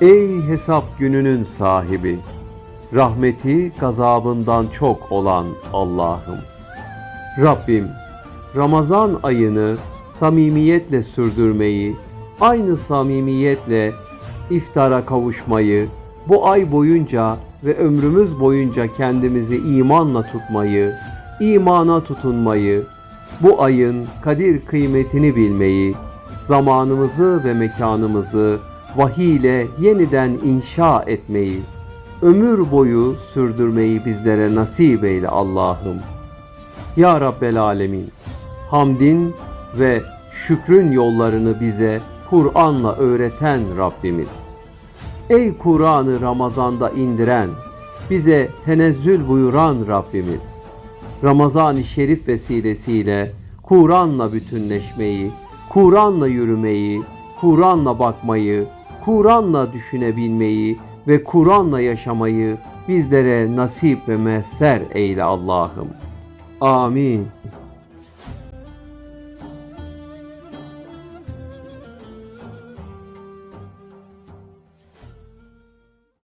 Ey hesap gününün sahibi, rahmeti gazabından çok olan Allah'ım. Rabbim, Ramazan ayını samimiyetle sürdürmeyi, aynı samimiyetle iftara kavuşmayı, bu ay boyunca ve ömrümüz boyunca kendimizi imanla tutmayı, imana tutunmayı, bu ayın kadir kıymetini bilmeyi, zamanımızı ve mekanımızı vahiy ile yeniden inşa etmeyi, ömür boyu sürdürmeyi bizlere nasip eyle Allah'ım. Ya Rabbel Alemin, hamdin ve şükrün yollarını bize Kur'an'la öğreten Rabbimiz. Ey Kur'an'ı Ramazan'da indiren, bize tenezzül buyuran Rabbimiz. Ramazan-ı Şerif vesilesiyle Kur'an'la bütünleşmeyi, Kur'an'la yürümeyi, Kur'an'la bakmayı, Kur'an'la düşünebilmeyi ve Kur'an'la yaşamayı bizlere nasip ve messer eyle Allah'ım. Amin.